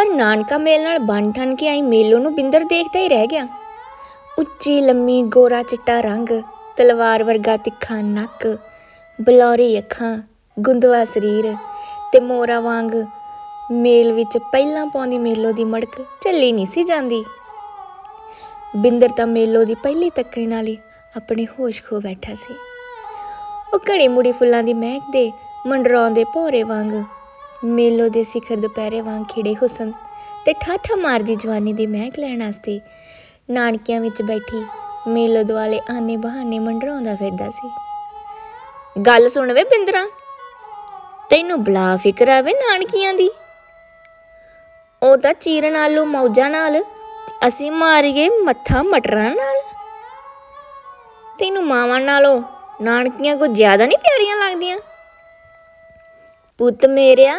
ਪਰ ਨਾਨਕਾ ਮੇਲ ਨਾਲ ਬਣ ਠਣ ਕੇ ਆਈ ਮੇਲੋ ਨੂੰ ਬਿੰਦਰ ਦੇਖਦਾ ਹੀ ਰਹਿ ਗਿਆ। ਉੱਚੀ ਲੰਮੀ ਗੋਰਾ ਚਿੱਟਾ ਰੰਗ, ਤਲਵਾਰ ਵਰਗਾ ਤਿੱਖਾ ਨੱਕ, ਬਲੌਰੀ ਅੱਖਾਂ, ਗੁੰਦਵਾ ਸਰੀਰ ਤੇ ਮੋਰਾ ਵਾਂਗ ਮੇਲ ਵਿੱਚ ਪਹਿਲਾਂ ਪਾਉਂਦੀ ਮੇਲੋ ਦੀ ਮੜਕ ਝੱਲੀ ਨਹੀਂ ਸੀ ਜਾਂਦੀ। ਬਿੰਦਰ ਤਾਂ ਮੇਲੋ ਦੀ ਪਹਿਲੀ ਤੱਕਣੀ ਨਾਲ ਹੀ ਆਪਣੇ ਹੋਸ਼ ਖੋ ਬੈਠਾ ਸੀ। ਉਹ ਘੜੀ ਮੁੜੀ ਫੁੱਲਾਂ ਦੀ ਮਹਿਕ ਦੇ ਮੰਡਰਾਉਂਦੇ ਭੋਰੇ ਵਾਂਗ ਮੇਲੋ ਦੇ ਸਿਖਰ ਦੁਪਹਿਰੇ ਵਾਂਗ ਖਿੜੇ ਹੁਸਨ ਤੇ ਠਾਠਾ ਮਾਰਦੀ ਜਵਾਨੀ ਦੀ ਮਹਿਕ ਲੈਣ ਵਾਸਤੇ ਨਾਨਕਿਆਂ ਵਿੱਚ ਬੈਠੀ ਮੇਲੋ ਦੁਆਲੇ ਆਨੇ ਬਹਾਨੇ ਮੰਡਰਾਉਂਦਾ ਫਿਰਦਾ ਸੀ। ਗੱਲ ਸੁਣ ਵੇ ਬਿੰਦਰਾ, ਤੈਨੂੰ ਬਲਾ ਫਿਕਰ ਆਵੇ ਨਾਨਕੀਆਂ ਦੀ? ਉਹ ਤਾਂ ਚੀਰਨ ਆਲੂ ਮੌਜਾਂ ਨਾਲ ਅਸੀਂ ਮਾਰੀਏ ਮੱਥਾ ਮਟਰਾਂ ਨਾਲ। ਤੈਨੂੰ ਮਾਵਾਂ ਨਾਲੋਂ ਨਾਨਕੀਆਂ ਕੋ ਜ਼ਿਆਦਾ ਨਹੀਂ ਪਿਆਰੀਆਂ ਲੱਗਦੀਆਂ? ਪੁੱਤ ਮੇਰਿਆ,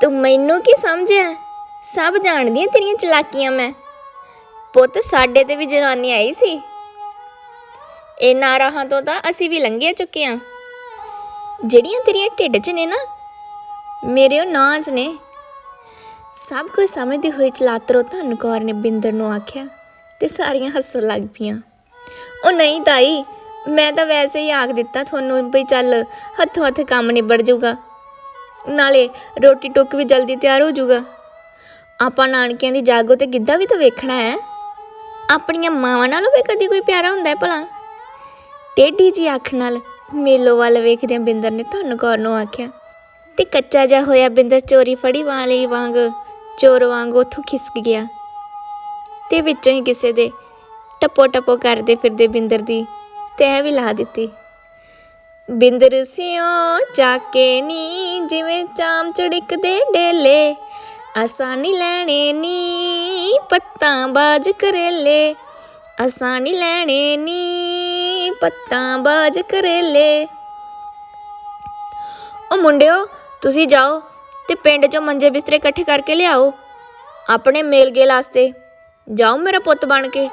ਤੂੰ ਮੈਨੂੰ ਕੀ ਸਮਝਿਆ? ਸਭ ਜਾਣਦੀ ਆਂ ਤੇਰੀਆਂ ਚਲਾਕੀਆਂ ਮੈਂ। ਪੁੱਤ, ਸਾਡੇ ਤੇ ਵੀ ਜਨਾਨੀ ਆਈ ਸੀ। ਇਹਨਾਂ ਰਾਹਾਂ ਤੋਂ ਤਾਂ ਅਸੀਂ ਵੀ ਲੰਘੇ ਚੁੱਕੇ ਆਂ। ਜਿਹੜੀਆਂ ਤੇਰੀਆਂ ਢਿੱਡ 'ਚ ਨੇ ਨਾ, ਮੇਰੇ ਉਹ ਨਾਂ 'ਚ ਨੇ। ਸਭ ਕੁਝ ਸਮਝਦੀ ਹੋਈ ਚਲਾਤਰੋ ਧੰਨ ਕੌਰ ਨੇ ਬਿੰਦਰ ਨੂੰ ਆਖਿਆ ਤੇ ਸਾਰੀਆਂ ਹੱਸਣ ਲੱਗ ਪਈਆਂ। ਉਹ ਨਹੀਂ ਤਾਈ, ਮੈਂ ਤਾਂ ਵੈਸੇ ਹੀ ਆਖ ਦਿੱਤਾ ਤੁਹਾਨੂੰ ਵੀ ਚੱਲ ਹੱਥੋਂ ਹੱਥ ਕੰਮ ਨਿਬੜ ਜਾਊਗਾ। ਨਾਲੇ ਰੋਟੀ ਟੁੱਕ ਵੀ ਜਲਦੀ ਤਿਆਰ ਹੋ ਜਾਊਗਾ। ਆਪਾਂ ਨਾਨਕਿਆਂ ਦੀ ਜਾਗੋ ਤੇ ਗਿੱਧਾ ਵੀ ਤਾਂ ਵੇਖਣਾ ਹੈ। ਆਪਣੀਆਂ ਮਾਵਾਂ ਨਾਲੋਂ ਵੀ ਕਦੀ ਕੋਈ ਪਿਆਰਾ ਹੁੰਦਾ ਹੈ ਭਲਾ। ਟੇਢੀ ਜੀ ਅੱਖ ਨਾਲ ਮੇਲੋ ਵੱਲ ਵੇਖਦਿਆਂ ਬਿੰਦਰ ਨੇ ਧੰਨ ਕੌਰ ਨੂੰ ਆਖਿਆ, ਤੇ ਕੱਚਾ ਜਿਹਾ ਹੋਇਆ ਬਿੰਦਰ ਚੋਰੀ ਫੜੀ ਵਾਲੀ ਵਾਂਗ, ਚੋਰ ਵਾਂਗ ਉਥੋਂ ਖਿਸਕ ਗਿਆ। ਤੇ ਵਿੱਚੋਂ ਹੀ ਕਿਸੇ ਦੇ ਟੱਪੋ ਟੱਪੋ ਕਰਦੇ ਫਿਰਦੇ ਬਿੰਦਰ ਦੀ ਤਹਿ ਵੀ ਲਾ ਦਿੱਤੀ। ਬਿੰਦਰ ਸਿਓ ਚਾਕੇ ਨੀ, ਜਿਵੇਂ ਚਾਮ ਚੜਿਕਦੇ ਡੇਲੇ। ਆਸਾਨੀ ਲੈਣੇ ਨੀ, ਪੱਤਾਂ ਬਾਜ ਕਰੇਲੇ। ਆਸਾਨੀ ਲੈਣੇ ਨੀ, ਪੱਤਾਂ ਬਾਜ ਕਰੇਲੇ। ਉਹ ਮੁੰਡਿਓ, ਤੁਸੀਂ ਜਾਓ ਤੇ ਪਿੰਡ 'ਚੋਂ ਮੰਜੇ ਬਿਸਤਰੇ ਇਕੱਠੇ ਕਰਕੇ ਲਿਆਓ। ਆਪਣੇ ਮੇਲ ਗੇਲ ਵਾਸਤੇ ਜਾਓ ਮੇਰਾ ਪੁੱਤ ਬਣ ਕੇ।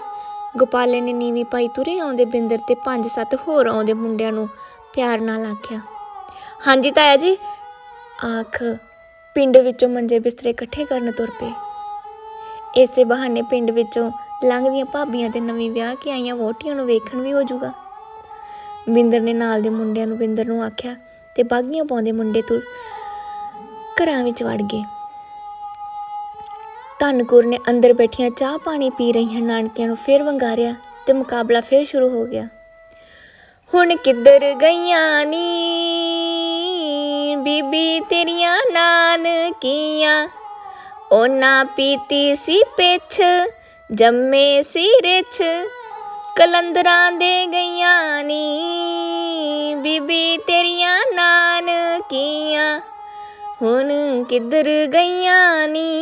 ਗੋਪਾਲੇ ਨੇ ਨੀਵੀਂ ਪਾਈ ਤੁਰੇ ਆਉਂਦੇ ਬਿੰਦਰ ਤੇ ਪੰਜ ਸੱਤ ਹੋਰ ਆਉਂਦੇ ਮੁੰਡਿਆਂ ਨੂੰ। ਪਿਆਰ ਨਾਲ ਆਖਿਆ। ਹਾਂਜੀ ਤਾਇਆ ਜੀ। ਆਖ ਪਿੰਡ ਵਿੱਚੋਂ ਮੰਜੇ ਬਿਸਤਰੇ ਇਕੱਠੇ ਕਰਨ ਤੁਰ ਪਏ। ਇਸੇ ਬਹਾਨੇ ਪਿੰਡ ਵਿੱਚੋਂ ਲੰਘਦੀਆਂ ਭਾਬੀਆਂ ਤੇ ਨਵੀਂ ਵਿਆਹ ਕੇ ਆਈਆਂ ਵੋਟੀਆਂ ਨੂੰ ਵੇਖਣ ਵੀ ਹੋ ਜਾਊਗਾ। ਬਿੰਦਰ ਨੇ ਨਾਲ ਦੇ ਮੁੰਡਿਆਂ ਨੂੰ ਬਿੰਦਰ ਨੂੰ ਆਖਿਆ ਤੇ ਬਾਗੀਆਂ ਪਾਉਂਦੇ ਮੁੰਡੇ ਤੁਰ ਘਰਾਂ ਵਿੱਚ ਵੜ ਗਏ। ਧਨਕੁਰ ਨੇ ਅੰਦਰ ਬੈਠੀਆਂ ਚਾਹ ਪਾਣੀ ਪੀ ਰਹੀਆਂ ਨਾਨਕਿਆਂ ਨੂੰ ਫੇਰ ਵੰਗਾਰਿਆ ਤੇ ਮੁਕਾਬਲਾ ਫੇਰ ਸ਼ੁਰੂ ਹੋ ਗਿਆ। ਹੁਣ ਕਿੱਧਰ ਗਈਆਂ ਨੀ? ਬੀਬੀ ਤੇਰੀਆਂ ਨਾਨਕੀਆਂ। ਉਹਨਾਂ ਪੀਤੀ ਸੀ ਪਿੱਛ, ਜੰਮੇ ਸੀ ਰਿਛ। ਕਲੰਦਰਾਂ ਦੇ ਗਈਆਂ ਨੀ। ਬੀਬੀ ਤੇਰੀਆਂ ਨਾਨਕੀਆਂ। ਹੁਣ ਕਿੱਧਰ ਗਈਆਂ ਨੀ?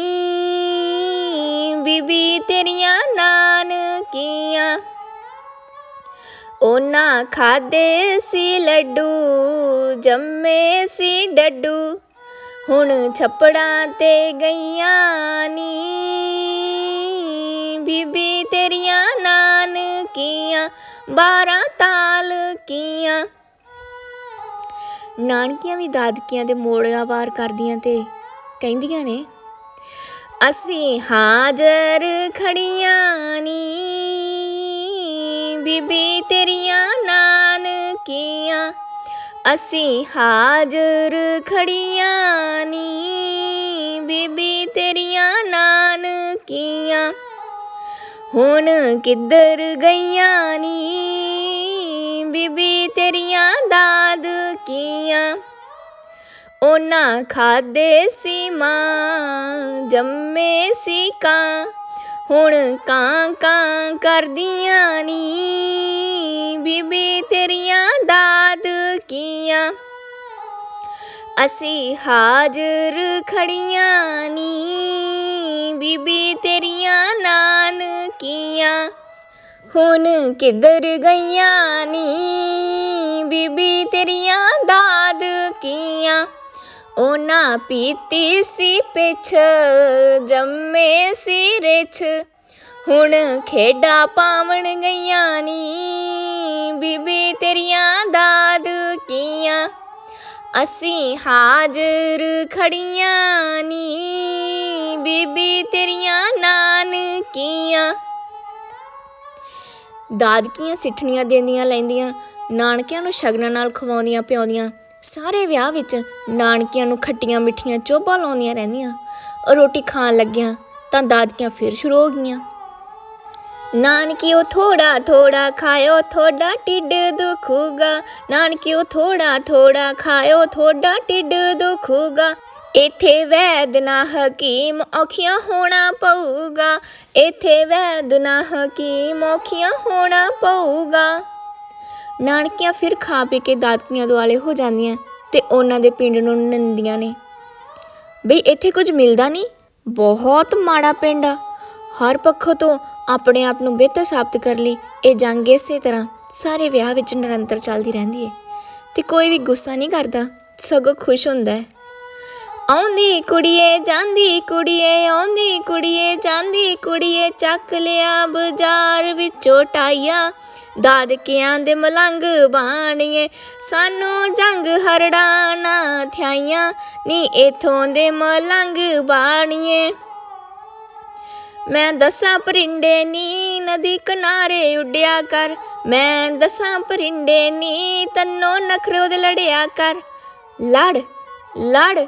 ਬੀਬੀ ਤੇਰੀਆਂ ਨਾਨਕੀਆਂ। ਉਹਨਾਂ ਖਾਦੇ ਸੀ ਲੱਡੂ, ਜੰਮੇ ਸੀ ਡੱਡੂ। ਹੁਣ ਛੱਪੜਾਂ ਤੇ ਗਈਆਂ ਨੀ। ਬੀਬੀ ਤੇਰੀਆਂ ਨਾਨਕੀਆਂ, ਬਾਰਾਂ ਤਾਲ ਕੀਆਂ। ਨਾਨਕੀਆਂ ਵੀ ਦਾਦਕੀਆਂ ਦੇ ਮੋੜਿਆਂ ਵਾਰ ਕਰਦੀਆਂ ਤੇ ਕਹਿੰਦੀਆਂ ਨੇ, ਅਸੀਂ ਹਾਜ਼ਰ ਖੜੀਆਂ ਨੀ। ਬੀਬੀ ਤੇਰੀਆਂ ਨਾਨਕੀਆਂ, ਅਸੀਂ ਹਾਜ਼ਰ ਖੜੀਆਂ ਨੀ। ਬੀਬੀ ਤੇਰੀਆਂ ਨਾਨਕੀਆਂ, ਹੁਣ ਕਿੱਧਰ ਗਈਆਂ ਨੀ? ਬੀਬੀ ਤੇਰੀਆਂ ਦਾਦਕੀਆਂ, ਉਹਨਾਂ ਖਾਦੇ ਸੀ ਮਾਂ ਜੰਮੇ ਸੀ ਕਾਂ ਹੁਣ ਕਾਂ ਕਾਂ ਕਰਦੀਆਂ ਨੀ। ਬੀਬੀ ਤੇਰੀਆਂ ਦਾਦ ਦਾਦਕੀਆਂ ਅਸੀਂ ਹਾਜ਼ਰ ਖੜੀਆਂ ਨੀ। ਬੀਬੀ ਤੇਰੀਆਂ ਨਾਨਕੀਆਂ। ਹੁਣ ਕਿੱਧਰ ਗਈਆਂ ਨੀ। ਬੀਬੀ ਤੇਰੀਆਂ ਦਾਦ ਦਾਦਕੀਆਂ ਉਹਨਾਂ ਪੀਤੀ ਸੀ ਪਿਛ, ਜੰਮੇ ਸੀ ਰਿਛ। ਹੁਣ ਖੇਡਾਂ ਪਾਵਣ ਗਈਆਂ ਨੀ, ਬੀਬੀ ਤੇਰੀਆਂ ਦਾਦ ਦਾਦਕੀਆਂ ਅਸੀਂ ਹਾਜ਼ਰ ਖੜੀਆਂ ਨੀ, ਬੀਬੀ ਤੇਰੀਆਂ ਨਾਨਕੀਆਂ। ਦਾਦਕੀਆਂ ਸਿੱਠਣੀਆਂ ਦਿੰਦੀਆਂ ਲੈਂਦੀਆਂ, ਨਾਨਕਿਆਂ ਨੂੰ ਸ਼ਗਨਾਂ ਨਾਲ ਖਵਾਉਂਦੀਆਂ ਪਿਆਉਂਦੀਆਂ। ਸਾਰੇ ਵਿਆਹ ਵਿੱਚ ਨਾਨਕੀਆਂ ਨੂੰ ਖੱਟੀਆਂ ਮਿੱਠੀਆਂ ਚੋਭਾਂ ਲਾਉਂਦੀਆਂ ਰਹਿੰਦੀਆਂ। ਰੋਟੀ ਖਾਣ ਲੱਗਿਆਂ ਤਾਂ ਦਾਦਕੀਆਂ ਫਿਰ ਸ਼ੁਰੂ ਹੋ ਗਈਆਂ। ਨਾਨਕਿਓ ਥੋੜਾ ਥੋੜਾ ਖਾਇਓ ਥੋੜਾ ਟਿੱਡ ਦੁਖੂਗਾ। ਨਾਨਕਿਓ ਥੋੜਾ ਥੋੜਾ ਖਾਇਓ ਥੋੜਾ ਟਿੱਡ ਦੁਖੂਗਾ। ਇੱਥੇ ਵੈਦ ਨਾ ਹਕੀਮ ਔਖੀਆਂ ਹੋਣਾ ਪਊਗਾ। ਇੱਥੇ ਵੈਦ ਨਾ ਹਕੀਮ ਔਖੀਆਂ ਹੋਣਾ ਪਊਗਾ। ਨਾਨਕੀਆਂ ਫਿਰ ਖਾ ਪੀ ਕੇ ਦਾਦਕੀਆਂ ਦੁਆਲੇ ਹੋ ਜਾਂਦੀਆਂ ਤੇ ਉਹਨਾਂ ਦੇ ਪਿੰਡ ਨੂੰ ਨੰਦੀਆਂ ਨੇ। ਬਈ ਇੱਥੇ ਕੁਝ ਮਿਲਦਾ ਨਹੀਂ? ਬਹੁਤ ਮਾੜਾ ਪਿੰਡ ਆ। ਹਰ ਪੱਖੋਂ ਤੋਂ ਆਪਣੇ ਆਪ ਨੂੰ ਬਿਹਤਰ ਸਾਬਤ ਕਰ ਲਈ। ਇਹ ਜੰਗ ਇਸੇ ਤਰ੍ਹਾਂ ਸਾਰੇ ਵਿਆਹ ਵਿੱਚ ਨਿਰੰਤਰ ਚੱਲਦੀ ਰਹਿੰਦੀ ਹੈ ਤੇ ਕੋਈ ਵੀ ਗੁੱਸਾ ਨਹੀਂ ਕਰਦਾ, ਸਗੋਂ ਖੁਸ਼ ਹੁੰਦਾ ਹੈ ਆਉਂਦੀ ਕੁੜੀਏ, ਜਾਂਦੀ ਕੁੜੀਏ, ਆਉਂਦੀ ਕੁੜੀਏ, ਜਾਂਦੀ ਕੁੜੀਏ ਚੱਕ ਲਿਆ ਬਾਜ਼ਾਰ ਵਿੱਚੋਂ ਟਾਈਆਂ। ਦਾਦਕਿਆਂ ਦੇ ਮਲੰਗ ਬਾਣੀਏ। ਸਾਨੂੰ ਜੰਗ ਹਰੜਾ ਥਿਆਈਆਂ, ਨੀ ਇਥੋਂ ਦੇ ਮਲੰਗ ਬਾਣੀਏ। ਮੈਂ ਦਸਾਂ ਪਰਿੰਡੇ ਨੀ ਨਦੀ ਕਿਨਾਰੇ ਉੱਡਿਆ ਕਰ। ਮੈਂ ਦਸਾਂ ਪਰਿੰਡੇ ਨੀ ਤੰਨੋ ਨਖਰੋ ਦੇ ਲੜਿਆ ਕਰ। ਲੜ ਲੜ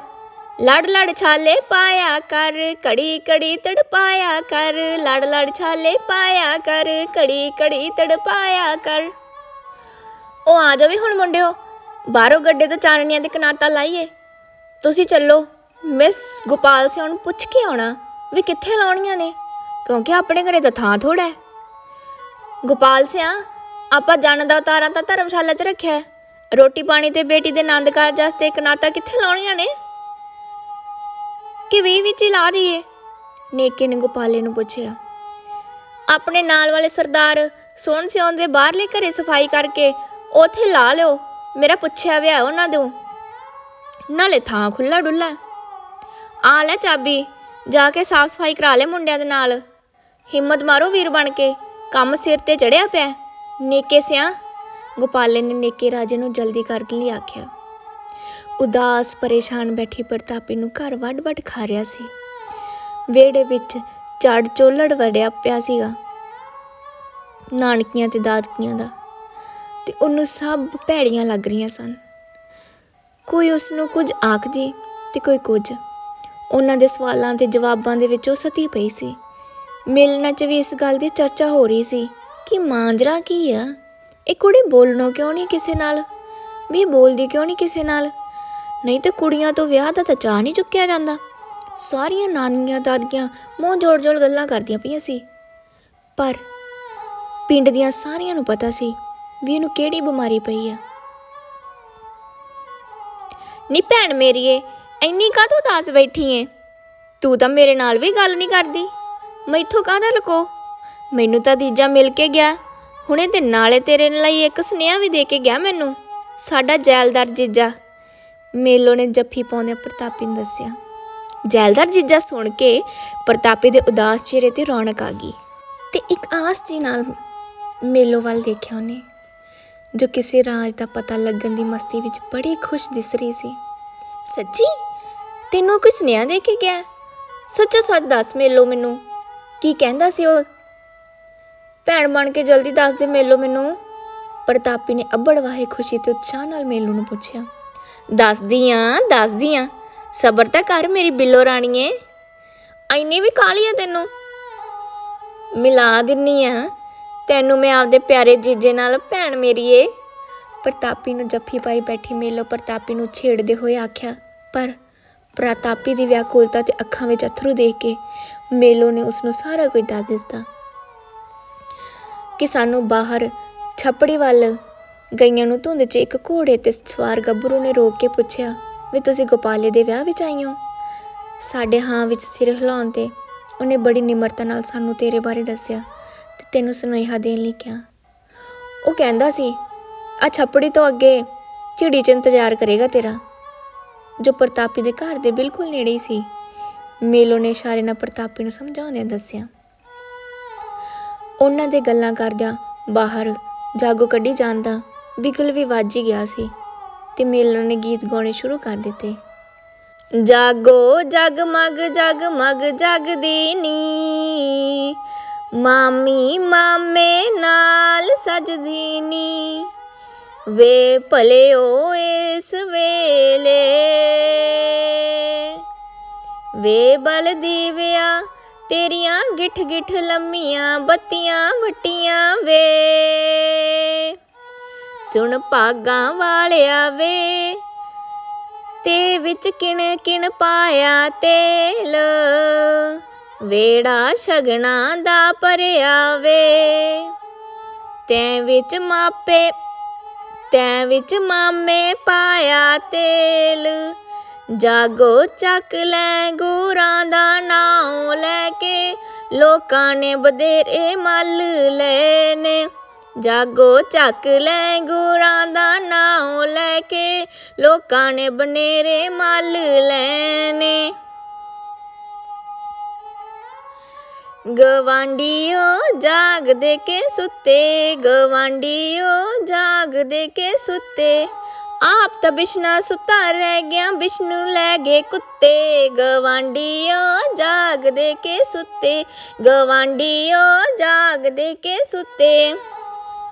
ਲੜ ਲੜ ਛਾਲੇ ਪਾਇਆ ਕਰ ਕੜੀ ਕੜੀ ਤੜਪਾਇਆ ਕਰ। ਲੜ ਲੜ ਛਾਲੇ ਪਾਇਆ ਕਰ ਕੜੀ ਕੜੀ ਤੜਪਾਇਆ ਕਰ। ਉਹ ਆ ਜਾਵੇ ਹੁਣ ਮੁੰਡਿਓ, ਬਾਹਰੋਂ ਗੱਡੇ ਤੋਂ ਚਾਨਣੀਆਂ ਦੇ ਕਨਾਤਾ ਲਾਈਏ। ਤੁਸੀਂ ਚੱਲੋ, ਮਿਸ ਗੋਪਾਲ ਸਿਆਂ ਨੂੰ ਪੁੱਛ ਕੇ ਆਉਣਾ ਵੀ ਕਿੱਥੇ ਲਾਉਣੀਆਂ ਨੇ, ਕਿਉਂਕਿ ਆਪਣੇ ਘਰੇ ਤਾਂ ਥਾਂ ਥੋੜਾ ਹੈ। ਗੋਪਾਲ ਸਿਆਂ, ਆਪਾਂ ਜਨ ਦਾ ਉਤਾਰਾ ਤਾਂ ਧਰਮਸ਼ਾਲਾ 'ਚ ਰੱਖਿਆ ਰੋਟੀ ਪਾਣੀ ਤੇ ਬੇਟੀ ਦੇ ਆਨੰਦ ਕਾਰਜ ਵਾਸਤੇ ਕਨਾਤਾ ਕਿੱਥੇ ਲਾਉਣੀਆਂ ਨੇ? ਕਿ ਵੀ ਵਿੱਚ ਹੀ ਲਾ ਦਈਏ? ਨੇਕੇ ਨੇ ਗੋਪਾਲੇ ਨੂੰ ਪੁੱਛਿਆ। ਆਪਣੇ ਨਾਲ ਵਾਲੇ ਸਰਦਾਰ ਸੋਹਣ ਸਿਉਣ ਦੇ ਬਾਹਰਲੇ ਘਰੇ ਸਫ਼ਾਈ ਕਰਕੇ ਉਥੇ ਲਾ ਲਿਓ। ਮੇਰਾ ਪੁੱਛਿਆ ਵਿਆ ਉਹਨਾਂ ਤੋਂ ਨਾਲੇ ਥਾਂ ਖੁੱਲਾ ਡੁੱਲਾ ਆ ਲੈ ਚਾਬੀ, ਜਾ ਕੇ ਸਾਫ਼ ਸਫ਼ਾਈ ਕਰਾ ਲੈ ਮੁੰਡਿਆਂ ਦੇ ਨਾਲ। ਹਿੰਮਤ ਮਾਰੋ ਵੀਰ ਬਣ ਕੇ, ਕੰਮ ਸਿਰ ਤੇ ਚੜਿਆ ਪਿਆ। ਨੇਕੇ ਸਿਆਂ, ਗੋਪਾਲੇ ਨੇ ਨੇਕੇ ਰਾਜੇ ਨੂੰ ਜਲਦੀ ਕਰਨ ਲਈ ਆਖਿਆ। ਉਦਾਸ, ਪਰੇਸ਼ਾਨ ਬੈਠੀ ਪ੍ਰਤਾਪੀ ਨੂੰ ਘਰ ਵੱਡ-ਵੱਡ ਖਾ ਰਿਹਾ ਸੀ। ਵਿਹੜੇ ਵਿੱਚ ਝੜ ਚੋਲੜ ਵੜਿਆ ਪਿਆ ਸੀਗਾ। ਨਾਨਕੀਆਂ ਤੇ ਦਾਦਕੀਆਂ ਦਾ। ਤੇ ਉਹਨੂੰ ਸਭ ਭੈੜੀਆਂ ਲੱਗ ਰਹੀਆਂ ਸਨ। ਕੋਈ ਉਸ ਨੂੰ ਕੁਝ ਆਖਦੀ ਤੇ ਕੋਈ ਕੁਝ। ਉਹਨਾਂ ਦੇ ਸਵਾਲਾਂ ਤੇ ਜਵਾਬਾਂ ਦੇ ਵਿੱਚ ਉਹ ਸਤੀ ਪਈ ਸੀ। ਮਿਲਣਾ ਚ ਵੀ ਇਸ ਗੱਲ ਦੀ ਚਰਚਾ ਹੋ ਰਹੀ ਸੀ ਕਿ ਮਾਂਜਰਾ ਕੀ ਆ? ਇਹ ਕੁੜੀ ਬੋਲਣੋਂ ਕਿਉਂ ਨਹੀਂ ਕਿਸੇ ਨਾਲ? ਵੀ ਬੋਲਦੀ ਕਿਉਂ ਨਹੀਂ ਕਿਸੇ ਨਾਲ? ਨਹੀਂ ਤੇ ਕੁੜੀਆਂ ਤੋਂ ਵਿਆਹ ਦਾ ਤਾਂ ਚਾਹ ਨਹੀਂ ਚੁੱਕਿਆ ਜਾਂਦਾ। ਸਾਰੀਆਂ ਨਾਨੀਆਂ ਦਾਦੀਆਂ ਮੂੰਹ ਜੋੜ-ਜੋੜ ਗੱਲਾਂ ਕਰਦੀਆਂ ਪਈਆਂ ਸੀ। ਪਰ ਪਿੰਡ ਦੀਆਂ ਸਾਰੀਆਂ ਨੂੰ ਪਤਾ ਸੀ ਵੀ ਇਹਨੂੰ ਕਿਹੜੀ ਬਿਮਾਰੀ ਪਈ ਆ। ਨੀ ਭੈਣ ਮੇਰੀਏ ਇੰਨੀ ਕਾਹਤੋਂ ਦਾਸ ਬੈਠੀ ਏ? ਤੂੰ ਤਾਂ ਮੇਰੇ ਨਾਲ ਵੀ ਗੱਲ ਨਹੀਂ ਕਰਦੀ। ਮੈਥੋਂ ਕਾਹਦਾ ਲਕੋ? ਮੈਨੂੰ ਤਾਂ ਤੀਜਾ ਮਿਲ ਕੇ ਗਿਆ। ਹੁਣੇ ਤੇ ਨਾਲੇ ਤੇਰੇ ਲਈ ਇੱਕ ਸੁਨੇਹਾ ਵੀ ਦੇ ਕੇ ਗਿਆ ਮੈਨੂੰ। ਸਾਡਾ ਜੈਲਦਾਰ ਜੀਜਾ। ਮੇਲੋ ਨੇ ਜੱਫੀ ਪਾਉਂਦਿਆਂ ਪ੍ਰਤਾਪੀ ਨੂੰ ਦੱਸਿਆ, ਜੈਲਦਾਰ ਜੀਜਾ ਸੁਣ ਕੇ ਪ੍ਰਤਾਪੀ ਦੇ ਉਦਾਸ ਚਿਹਰੇ ਤੇ ਰੌਣਕ ਆ ਗਈ ਤੇ ਇੱਕ ਆਸ ਜੀ ਨਾਲ ਮੇਲੋ ਵੱਲ ਦੇਖਿਆ ਉਹਨੇ, ਜੋ ਕਿਸੇ ਰਾਜ ਦਾ ਪਤਾ ਲੱਗਣ ਦੀ ਮਸਤੀ ਵਿੱਚ ਬੜੀ ਖੁਸ਼ ਦਿਸ ਰਹੀ ਸੀ। ਸੱਚੀ? ਤੈਨੂੰ ਕੋਈ ਸੁਨੇਹਾ ਦੇ ਕੇ ਗਿਆ? ਸੱਚੋ ਸੱਚ ਦੱਸ ਮੇਲੋ ਮੈਨੂੰ, ਕੀ ਕਹਿੰਦਾ ਸੀ ਉਹ? ਭੈਣ ਬਣ ਕੇ ਜਲਦੀ ਦੱਸ ਦੇ ਮੇਲੋ ਮੈਨੂੰ, ਪ੍ਰਤਾਪੀ ਨੇ ਅੱਬੜ ਵਾਹੇ ਖੁਸ਼ੀ ਤੇ ਉਤਸ਼ਾਹ ਨਾਲ ਮੇਲੋ ਨੂੰ ਪੁੱਛਿਆ। ਦੱਸਦੀ ਆਂ ਦੱਸਦੀ ਆਂ ਸਬਰ ਤਾਂ ਕਰ ਮੇਰੀ ਬਿੱਲੋ ਰਾਣੀਏ। ਐਨੀ ਵੀ ਕਾਲੀ ਆ ਤੈਨੂੰ? ਮਿਲਾ ਦਿੰਨੀ ਆ। ਤੈਨੂੰ ਮੈਂ ਆਪਦੇ ਪਿਆਰੇ ਜੀਜੇ ਨਾਲ ਭੈਣ ਮੇਰੀਏ ਪ੍ਰਤਾਪੀ ਨੂੰ ਜੱਫੀ ਪਾਈ ਬੈਠੀ ਮੇਲੋ ਪ੍ਰਤਾਪੀ ਨੂੰ ਛੇੜਦੇ ਹੋਏ ਆਖਿਆ, ਪਰ ਪ੍ਰਤਾਪੀ ਦੀ ਵਿਆਕੁਲਤਾ ਤੇ ਅੱਖਾਂ ਵਿੱਚ ਅਥਰੂ ਦੇਖ ਕੇ ਮੇਲੋ ਨੇ ਉਸ ਨੂੰ ਸਾਰਾ ਕੁਝ ਦੱਸ ਦਿੱਤਾ ਕਿ ਸਾਨੂੰ ਬਾਹਰ ਛੱਪੜੀ ਵੱਲ ਗਈਆਂ ਨੂੰ ਧੁੰਦ 'ਚ ਇੱਕ ਘੋੜੇ ਤੇ ਸਵਾਰ ਗੱਭਰੂ ਨੇ ਰੋਕ ਕੇ ਪੁੱਛਿਆ, ਵੀ ਤੁਸੀਂ ਗੋਪਾਲੇ ਦੇ ਵਿਆਹ ਵਿੱਚ ਆਈ ਹੋ? ਸਾਡੇ ਹਾਂ ਵਿੱਚ ਸਿਰ ਹਿਲਾਉਣ ਤੇ। ਉਹਨੇ ਬੜੀ ਨਿਮਰਤਾ ਨਾਲ ਸਾਨੂੰ ਤੇਰੇ ਬਾਰੇ ਦੱਸਿਆ ਤੇ ਤੈਨੂੰ ਸੁਨੇਹਾ ਦੇਣ ਲਈ ਕਿਹਾ। ਉਹ ਕਹਿੰਦਾ ਸੀ ਆ ਛੱਪੜੀ ਤੋਂ ਅੱਗੇ ਝਿੜੀ 'ਚ ਇੰਤਜ਼ਾਰ ਕਰੇਗਾ ਤੇਰਾ, ਜੋ ਪ੍ਰਤਾਪੀ ਦੇ ਘਰ ਦੇ ਬਿਲਕੁਲ ਨੇੜੇ ਹੀ ਸੀ। ਮੇਲੋ ਨੇ ਇਸ਼ਾਰੇ ਨਾਲ ਪ੍ਰਤਾਪੀ ਨੂੰ ਸਮਝਾਉਂਦਿਆਂ ਦੱਸਿਆ। ਉਹਨਾਂ ਦੇ ਗੱਲਾਂ ਕਰਦਿਆਂ ਬਾਹਰ ਜਾਗੋ ਕੱਢੀ ਜਾਂਦਾ ਬਿਗਲ ਵੀ ਵੱਜ ਗਿਆ ਸੀ ਤੇ ਮੇਲੋ ਨੇ ਗੀਤ ਗਾਉਣੇ ਸ਼ੁਰੂ ਕਰ ਦਿੱਤੇ। ਜਾਗੋ ਜਗਮਗ ਜਗਮਗ ਜਗਦੀ ਮਾਮੀ ਮਾਮੇ ਨਾਲ ਸਜਦੀਨੀ ਵੇ ਭਲਿਓ ਇਸ ਵੇਲੇ। ਵੇ ਬਲ ਦੀਵਿਆ, ਤੇਰੀਆਂ ਗਿੱਠ ਗਿੱਠ ਲੰਮੀਆਂ ਬੱਤੀਆਂ ਵਟੀਆਂ ਵੇ। ਸੁਣ ਭਾਗਾਂ ਵਾਲਿਆ ਵੇ ਤੇ ਵਿੱਚ ਕਿਣ ਕਿਣ ਪਾਇਆ ਤੇਲ। ਵੇੜਾ ਸ਼ਗਣਾ ਦਾ ਭਰਿਆ ਵੇ ਤੈ ਵਿੱਚ ਮਾਪੇ, ਤੈ ਵਿੱਚ ਮਾਮੇ ਪਾਇਆ ਤੇਲ। ਜਾਗੋ ਚੱਕ ਲੈ ਗੁਰਾਂ ਦਾ ਨਾਮ ਲੈ ਕੇ। ਲੋਕਾਂ ਨੇ ਬਧੇਰੇ ਮੱਲ ਲਏ ਜਾਗੋ ਚੱਕ ਲੈ ਗੁਰਾਂ ਦਾ ਨਾਮ ਲੈ ਕੇ ਲੋਕਾਂ ਨੇ ਬਨੇਰੇ ਮੱਲ ਲੈਣੇ ਗਵਾਂਡੀਓ ਜਾਗਦੇ ਕੇ ਸੁੱਤੇ ਗਵਾਂਡੀਓ ਜਾਗਦੇ ਕੇ ਸੁੱਤੇ ਆਪ ਤਾਂ ਬਿਸ਼ਨਾ ਸੁੱਤਾ ਰਹਿ ਗਿਆ ਬਿਸ਼ਨੂ ਲੈ ਗਏ ਕੁੱਤੇ ਗਵਾਂਡੀਓ ਜਾਗਦੇ ਕੇ ਸੁੱਤੇ ਗਵਾਂਡੀਓ ਜਾਗਦੇ ਕੇ ਸੁੱਤੇ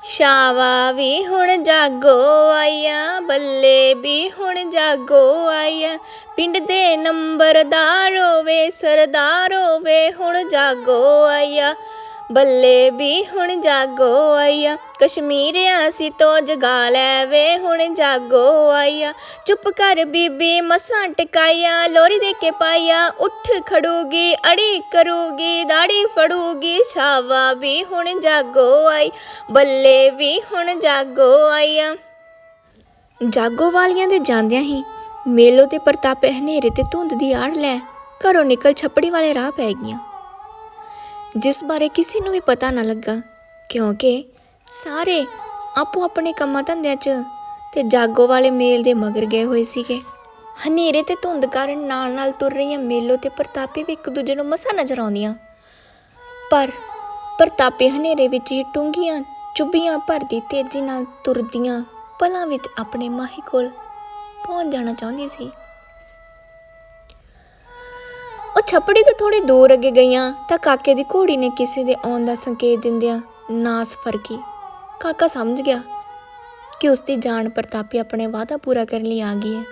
ਸ਼ਾਵਾ ਵੀ ਹੁਣ ਜਾਗੋ ਆਇਆ, ਬੱਲੇ ਵੀ ਹੁਣ ਜਾਗੋ ਆਇਆ। ਪਿੰਡ ਦੇ ਨੰਬਰਦਾਰ ਹੋਵੇ, ਸਰਦਾਰ ਹੋਵੇ, ਹੁਣ ਜਾਗੋ ਆਇਆ। ਬੱਲੇ ਵੀ ਹੁਣ ਜਾਗੋ ਆਇਆ। ਕਸ਼ਮੀਰ ਅਸੀਂ ਤੋਂ ਜਗਾ ਲੈ ਵੇ ਹੁਣ ਜਾਗੋ ਆਇਆ। ਚੁੱਪ ਕਰ ਬੀਬੀ, ਮਸਾਂ ਟਕਾਇਆ, ਲੋਰੀ ਦੇ ਕੇ ਪਾਇਆ। ਉੱਠ ਖੜੂਗੀ, ਅੜੀ ਕਰੂਗੀ, ਦਾੜੀ ਫੜੂਗੀ, ਛਾਵਾ ਵੀ ਹੁਣ ਜਾਗੋ ਆਈ। ਬੱਲੇ ਵੀ ਹੁਣ ਜਾਗੋ ਆਈਆ ਜਾਗੋ ਵਾਲੀਆਂ ਦੇ ਜਾਂਦਿਆਂ ਹੀ ਮੇਲੋ ਤੇ ਪ੍ਰਤਾਪੇ ਹਨੇਰੇ ਤੇ ਧੁੰਦ ਦੀ ਆੜ ਲੈ। ਘਰੋਂ ਨਿਕਲ ਛੱਪੜੀ ਵਾਲੇ ਰਾਹ ਪੈ ਗਈਆਂ। ਜਿਸ ਬਾਰੇ ਕਿਸੇ ਨੂੰ ਵੀ ਪਤਾ ਨਾ ਲੱਗਾ, ਕਿਉਂਕਿ ਸਾਰੇ ਆਪੋ ਆਪਣੇ ਕੰਮਾਂ ਧੰਦਿਆਂ 'ਚ ਤੇ ਜਾਗੋ ਵਾਲੇ ਮੇਲ ਦੇ ਮਗਰ ਗਏ ਹੋਏ ਸੀਗੇ। ਹਨੇਰੇ ਤੇ ਧੁੰਦ ਕਾਰਨ ਨਾਲ ਨਾਲ ਤੁਰ ਰਹੀਆਂ ਮੇਲੋ ਤੇ ਪ੍ਰਤਾਪੀ ਵੀ ਇੱਕ ਦੂਜੇ ਨੂੰ ਮਸਾ ਨਜ਼ਰ ਆਉਂਦੀਆਂ। ਪਰ ਪ੍ਰਤਾਪੀ ਹਨੇਰੇ ਵਿੱਚ ਹੀ ਟੁੰਗੀਆਂ ਚੁੱਭੀਆਂ ਭਰਦੀ ਤੇਜ਼ੀ ਨਾਲ ਤੁਰਦੀਆਂ ਪਲਾਂ ਵਿੱਚ ਆਪਣੇ ਮਾਹੀ ਕੋਲ ਪਹੁੰਚ ਜਾਣਾ ਚਾਹੁੰਦੀ ਸੀ। ਛੱਪੜੀ ਤੋਂ ਥੋੜੀ ਦੂਰ ਅੱਗੇ ਗਈਆਂ ਤਾਂ ਕਾਕੇ ਦੀ ਘੋੜੀ ਨੇ ਕਿਸੇ ਦੇ ਆਉਣ ਦਾ ਸੰਕੇਤ ਦਿੰਦਿਆਂ ਨਾਸ ਫਰਕੀ। ਕਾਕਾ ਸਮਝ ਗਿਆ ਕਿ ਉਸ ਦੀ ਜਾਨ ਪ੍ਰਤਾਪੀ ਆਪਣੇ ਵਾਅਦਾ ਪੂਰਾ ਕਰਨ ਲਈ ਆ ਗਈ ਹੈ।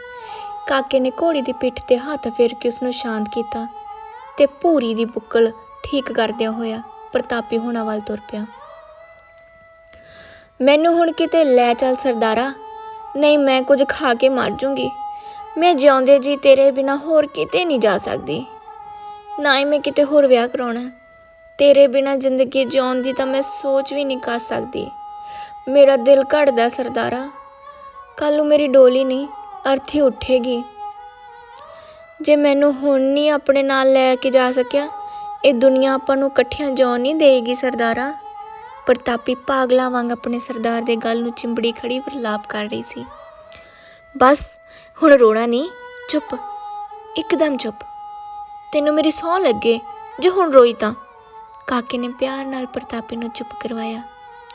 ਕਾਕੇ ਨੇ ਘੋੜੀ ਦੀ ਪਿੱਠ ਤੇ ਹੱਥ ਫੇਰ ਕੇ ਉਸ ਨੂੰ ਸ਼ਾਂਤ ਕੀਤਾ ਤੇ ਭੂਰੀ ਦੀ ਬੁੱਕਲ ਠੀਕ ਕਰਦਿਆਂ ਹੋਇਆ ਪ੍ਰਤਾਪੀ ਹੋਣਾ ਵੱਲ ਤੁਰ ਪਿਆ। ਮੈਨੂੰ ਹੁਣ ਕਿਤੇ ਲੈ ਚੱਲ ਸਰਦਾਰਾ, ਨਹੀਂ ਮੈਂ ਕੁਝ ਖਾ ਕੇ ਮਰ ਜੂੰਗੀ। ਮੈਂ ਜਿਉਂਦੇ ਜੀ ਤੇਰੇ ਬਿਨਾ ਹੋਰ ਕਿਤੇ ਨਹੀਂ ਜਾ ਸਕਦੀ। ਨਾ ਹੀ ਮੈਂ ਕਿਤੇ ਹੋਰ ਵਿਆਹ ਕਰਾਉਣਾ ਤੇਰੇ ਬਿਨਾ ਜ਼ਿੰਦਗੀ ਜਿਉਣ ਦੀ ਤਾਂ ਮੈਂ ਸੋਚ ਵੀ ਨਹੀਂ ਕਰ ਸਕਦੀ। ਮੇਰਾ ਦਿਲ ਘੜਦਾ ਸਰਦਾਰਾ। ਕੱਲ ਨੂੰ ਮੇਰੀ ਡੋਲੀ ਨਹੀਂ, ਅਰਥੀ ਉੱਠੇਗੀ। ਜੇ ਮੈਨੂੰ ਹੁਣ ਨਹੀਂ ਆਪਣੇ ਨਾਲ ਲੈ ਕੇ ਜਾ ਸਕਿਆ, ਇਹ ਦੁਨੀਆ ਆਪਾਂ ਨੂੰ ਇਕੱਠਿਆਂ ਜਿਉਣ ਨਹੀਂ ਦੇਗੀ ਸਰਦਾਰਾ। ਪ੍ਰਤਾਪੀ ਪਾਗਲਾ ਵਾਂਗ ਆਪਣੇ ਸਰਦਾਰ ਦੇ ਗੱਲ ਨੂੰ ਚਿੰਬੜੀ ਖੜੀ ਪ੍ਰਲਾਪ ਕਰ ਰਹੀ ਸੀ। ਬਸ, ਹੁਣ ਰੋਣਾ ਨਹੀਂ, ਚੁੱਪ। ਇੱਕਦਮ ਚੁੱਪ। ਤੈਨੂੰ ਮੇਰੀ ਸੌਂ ਲੱਗੇ, ਜੇ ਹੁਣ ਰੋਈ ਤਾਂ। ਕਾਕੇ ਨੇ ਪਿਆਰ ਨਾਲ ਪ੍ਰਤਾਪੀ ਨੂੰ ਚੁੱਪ ਕਰਵਾਇਆ।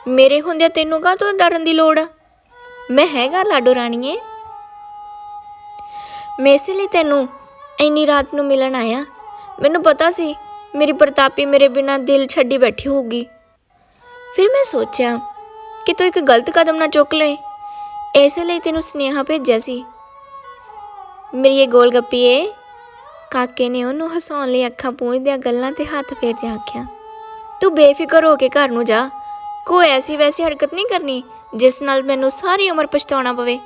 ਮੇਰੇ ਹੁੰਦਿਆਂ ਤੈਨੂੰ ਕਾਹ ਤੋਂ ਡਰਨ ਦੀ ਲੋੜ ਆ? ਮੈਂ ਹੈਗਾ ਲਾਡੋ ਰਾਣੀਏ। ਮੈਂ ਇਸੇ ਲਈ ਤੈਨੂੰ ਇੰਨੀ ਰਾਤ ਨੂੰ ਮਿਲਣ ਆਇਆ। ਮੈਨੂੰ ਪਤਾ ਸੀ ਮੇਰੀ ਪ੍ਰਤਾਪੀ ਮੇਰੇ ਬਿਨਾਂ ਦਿਲ ਛੱਡੀ ਬੈਠੀ ਹੋਊਗੀ। ਫਿਰ ਮੈਂ ਸੋਚਿਆ ਕਿ ਤੂੰ ਇੱਕ ਗਲਤ ਕਦਮ ਨਾ ਚੁੱਕ ਲਏ। ਇਸੇ ਲਈ ਤੈਨੂੰ ਸੁਨੇਹਾ ਭੇਜਿਆ ਸੀ। ਮੇਰੀ ਇਹ ਗੋਲ ਏ ਕਾਕੇ ਨੇ ਉਹਨੂੰ ਹਸਾਉਣ ਲਈ ਅੱਖਾਂ ਪੂੰਝਦਿਆਂ ਗੱਲਾਂ ਤੇ ਹੱਥ ਫੇਰਦੇ ਆਖਿਆ, ਤੂੰ ਬੇਫਿਕਰ ਹੋ ਕੇ ਘਰ ਨੂੰ ਜਾ। ਕੋਈ ਐਸੀ ਵੈਸੀ ਹਰਕਤ ਨਹੀਂ ਕਰਨੀ ਜਿਸ ਨਾਲ ਮੈਨੂੰ ਸਾਰੀ ਉਮਰ ਪਛਤਾਉਣਾ ਪਵੇ।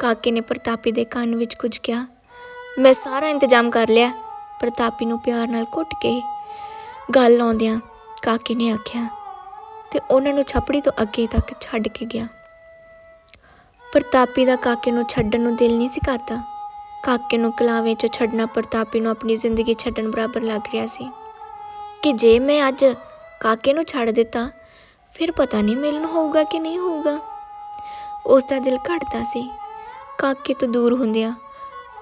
ਕਾਕੇ ਨੇ ਪ੍ਰਤਾਪੀ ਦੇ ਕੰਨ ਵਿੱਚ ਕੁਝ ਕਿਹਾ, ਮੈਂ ਸਾਰਾ ਇੰਤਜ਼ਾਮ ਕਰ ਲਿਆ। ਪ੍ਰਤਾਪੀ ਨੂੰ ਪਿਆਰ ਨਾਲ ਘੁੱਟ ਕੇ ਗੱਲ ਆਉਂਦਿਆਂ ਕਾਕੇ ਨੇ ਆਖਿਆ, ਤੇ ਉਹਨਾਂ ਨੂੰ ਛਪੜੀ ਤੋਂ ਅੱਗੇ ਤੱਕ ਛੱਡ ਕੇ ਗਿਆ। ਪ੍ਰਤਾਪੀ ਦਾ ਕਾਕੇ ਨੂੰ ਛੱਡਣ ਨੂੰ ਦਿਲ ਨਹੀਂ ਸੀ ਕਰਦਾ। ਕਾਕੇ ਨੂੰ ਕਲਾਵੇ 'ਚ ਛੱਡਣਾ, ਪ੍ਰਤਾਪੀ ਨੂੰ ਆਪਣੀ ਜ਼ਿੰਦਗੀ ਛੱਡਣ ਬਰਾਬਰ ਲੱਗ ਰਿਹਾ ਸੀ ਕਿ ਜੇ ਮੈਂ ਅੱਜ ਕਾਕੇ ਨੂੰ ਛੱਡ ਦਿੱਤਾ, ਫਿਰ ਪਤਾ ਨਹੀਂ ਮਿਲਣ ਹੋਊਗਾ ਕਿ ਨਹੀਂ ਹੋਊਗਾ। ਉਸ ਦਾ ਦਿਲ ਘੜਦਾ ਸੀ। ਕਾਕੇ ਤੋਂ ਦੂਰ ਹੁੰਦਿਆਂ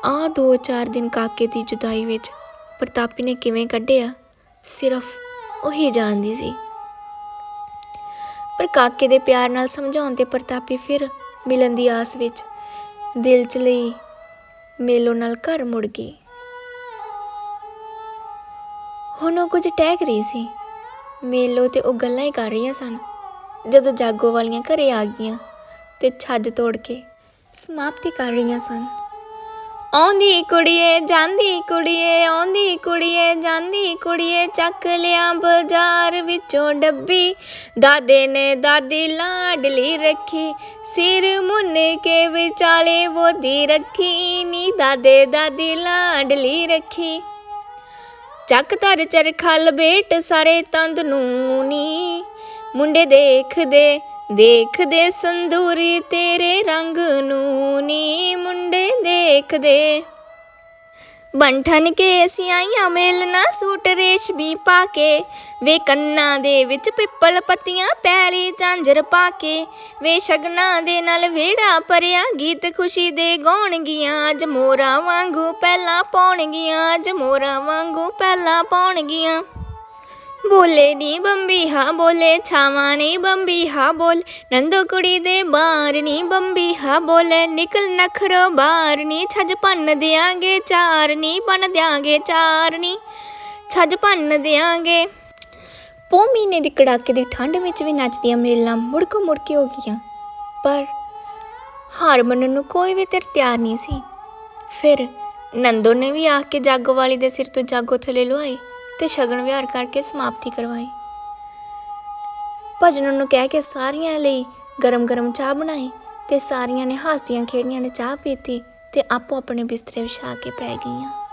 ਆ ਦੋ ਚਾਰ ਦਿਨ ਕਾਕੇ ਦੀ ਜੁਦਾਈ ਵਿੱਚ ਪ੍ਰਤਾਪੀ ਨੇ ਕਿਵੇਂ ਕੱਢਿਆ, ਸਿਰਫ ਉਹੀ ਜਾਣਦੀ ਸੀ। ਪਰ ਕਾਕੇ ਦੇ ਪਿਆਰ ਨਾਲ ਸਮਝਾਉਣ ਤੇ ਪ੍ਰਤਾਪੀ ਫਿਰ ਮਿਲਣ ਦੀ ਆਸ ਵਿੱਚ ਦਿਲ ਚ ਲਈ ਮੇਲੋ ਨਾਲ ਘਰ ਮੁੜ ਗਈ। ਹੁਣ ਉਹ ਕੁਝ ਟਹਿਕ ਰਹੀ ਸੀ। ਮੇਲੋ ਤੇ ਉਹ ਗੱਲਾਂ ਹੀ ਕਰ ਰਹੀਆਂ ਸਨ। ਜਦੋਂ ਜਾਗੋ ਵਾਲੀਆਂ ਘਰੇ ਆ ਗਈਆਂ ਤੇ ਛੱਜ ਤੋੜ ਕੇ ਸਮਾਪਤੀ ਕਰ ਰਹੀਆਂ ਸਨ। ਆਉਂਦੀ ਕੁੜੀਏ, ਜਾਂਦੀ ਕੁੜੀਏ, ਆਉਂਦੀ ਕੁੜੀਏ, ਜਾਂਦੀ ਕੁੜੀਏ, ਚੱਕ ਲਿਆ ਬਾਜ਼ਾਰ ਵਿੱਚੋਂ ਡੱਬੀ। ਦਾਦੇ ਨੇ ਦਾਦੀ ਲਾਡਲੀ ਰੱਖੀ, ਸਿਰ ਮੁੰਨ ਕੇ ਵਿਚਾਲੇ ਵੋਦੀ ਰੱਖੀ, ਨੀ ਦਾਦੇ ਦਾਦੀ ਲਾਡਲੀ ਰੱਖੀ। ਚੱਕ ਧਰ ਚਰਖਾ ਲਬੇਟ ਸਾਰੇ ਤੰਦ ਨੂੰ ਨੀ, ਮੁੰਡੇ ਦੇਖਦੇ ਦੇਖਦੇ ਸੰਦੂਰੀ ਤੇਰੇ ਰੰਗ ਨੂੰ ਨੀ ਮੁੰਡੇ ਦੇਖਦੇ। ਬੰਠਨ ਕੇ ਅਸੀਂ ਆਈਆਂ ਮੇਲਣਾ ਸੂਟ ਰੇਸ਼ਮੀ ਪਾ ਕੇ ਵੇ ਕੰਨਾਂ ਦੇ ਵਿੱਚ ਪਿੱਪਲ ਪੱਤੀਆਂ ਪੈਲੀ ਝਾਂਜਰ ਪਾ ਕੇ ਵੇ ਸ਼ਗਨਾਂ ਦੇ ਨਾਲ ਵਿਹੜਾ ਭਰਿਆ ਗੀਤ ਖੁਸ਼ੀ ਦੇ ਗਾਉਣਗੀਆਂ, ਅੱਜ ਮੋਰਾਂ ਵਾਂਗੂ ਪਹਿਲਾਂ ਪਾਉਣਗੀਆਂ, ਅੱਜ ਮੋਰਾਂ ਵਾਂਗੂ ਪਹਿਲਾਂ ਪਾਉਣਗੀਆਂ। ਬੋਲੇ ਨੀ ਬੰਬੀ, ਹਾਂ ਬੋਲੇ ਛਾਵਾਂ ਨੀ ਬੰਬੀ, ਹਾਂ ਬੋਲ ਨੰਦੋ ਕੁੜੀ ਦੇ ਬਾਰ ਨੀ ਬੰਬੀ, ਹਾਂ ਬੋਲੇ ਨਿਕਲ ਨਖਰੋ ਬਾਰ ਨੀ, ਛੱਜ ਭੰਨ ਦਿਆਂਗੇ ਚਾਰ ਨੀ ਬਣ ਦਿਆਂਗੇ ਚਾਰ ਨੀ, ਛੱਜ ਭੰਨ ਦਿਆਂਗੇ। ਪੋ ਮਹੀਨੇ ਦੀ ਕੜਾਕੇ ਦੀ ਠੰਡ ਵਿੱਚ ਵੀ ਨੱਚਦੀਆਂ ਮੇਲਾਂ ਮੁੜਕੋ ਮੁੜਕੇ ਹੋ ਗਈਆਂ, ਪਰ ਹਾਰ ਮੰਨਣ ਨੂੰ ਕੋਈ ਵੀ ਤੇ ਤਿਆਰ ਨਹੀਂ ਸੀ। ਫਿਰ ਨੰਦੋ ਨੇ ਵੀ ਆ ਕੇ ਜਾਗੋ ਵਾਲੀ ਦੇ ਸਿਰ ਤੋਂ ਜਾਗੋ ਥੱਲੇ ਲੁਆਈ ਤੇ ਸ਼ਗਨ ਵਿਹਾਰ ਕਰਕੇ ਸਮਾਪਤੀ ਕਰਵਾਈ। ਭਜਨ ਨੂੰ ਕਹਿ ਕੇ ਸਾਰੀਆਂ ਲਈ ਗਰਮ-ਗਰਮ ਚਾਹ ਬਣਾਈ ਤੇ ਸਾਰੀਆਂ ਨੇ ਹੱਸਦੀਆਂ ਖੇਡੀਆਂ ਨੇ ਚਾਹ ਪੀਤੀ ਤੇ ਆਪੋ ਆਪਣੇ ਬਿਸਤਰੇ ਵਿਛਾ ਕੇ ਪੈ ਗਈਆਂ।